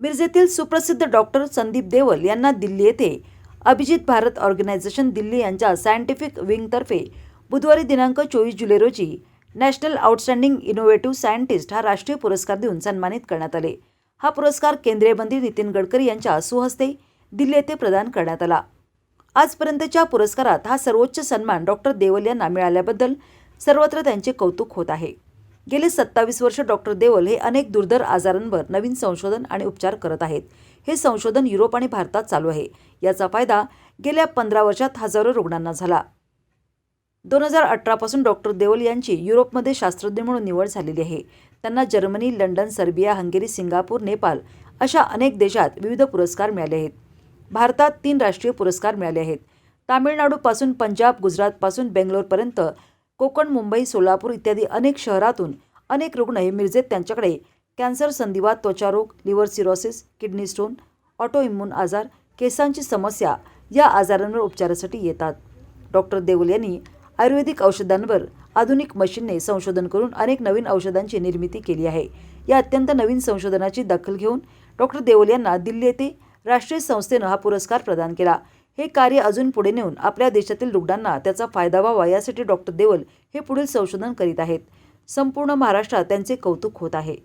मिरजेतील सुप्रसिद्ध डॉक्टर संदीप देवल यांना दिल्ली येथे अभिजित भारत ऑर्गनायझेशन दिल्ली यांच्या सायंटिफिक विंगतर्फे बुधवारी दिनांक चोवीस जुलै रोजी नॅशनल आउटस्टँडिंग इनोव्हेटिव्ह सायंटिस्ट हा राष्ट्रीय पुरस्कार देऊन सन्मानित करण्यात आले. हा पुरस्कार केंद्रीय मंत्री नितीन गडकरी यांच्या सुहस्ते दिल्ली येथे प्रदान करण्यात आला. आजपर्यंतच्या पुरस्कारात हा सर्वोच्च सन्मान डॉक्टर देवल यांना मिळाल्याबद्दल सर्वत्र त्यांचे कौतुक होत आहे. गेली सत्तावीस वर्ष डॉक्टर देवल हे अनेक दुर्धर आजारांवर नवीन संशोधन आणि उपचार करत आहेत. हे संशोधन युरोप आणि भारतात चालू आहे. याचा फायदा गेल्या पंधरा वर्षात हजारो रुग्णांना झाला. दोन हजार अठरापासून डॉक्टर देवल यांची युरोपमध्ये शास्त्रज्ञ म्हणून निवड झालेली आहे. त्यांना Germany London Serbia Hungary Singapore Nepal अशा अनेक देशात विविध पुरस्कार मिळाले आहेत. भारतात तीन राष्ट्रीय पुरस्कार मिळाले आहेत. तामिळनाडूपासून पंजाब गुजरातपासून बेंगलोरपर्यंत कोकण मुंबई सोलापूर इत्यादी अनेक शहरातून अनेक रुग्ण हे मिरजेत त्यांच्याकडे. कॅन्सर संधिवात त्वचारोग liver cirrhosis kidney stone auto immune आजार केसांची समस्या या आजारांवर उपचारासाठी येतात. डॉक्टर देवल यांनी आयुर्वेदिक औषधांवर आधुनिक मशीनने संशोधन करून अनेक नवीन औषधांची निर्मिती केली आहे. या अत्यंत नवीन संशोधनाची दखल घेऊन डॉक्टर देवल यांना दिल्ली येथे राष्ट्रीय संस्थेनं हा पुरस्कार प्रदान केला. हे कार्य अजून पुढे नेऊन आपल्या देशातील रुग्णांना त्याचा फायदा व्हावा यासाठी डॉक्टर देवल हे पुढील संशोधन करीत आहेत. संपूर्ण महाराष्ट्रात त्यांचे कौतुक होत आहे.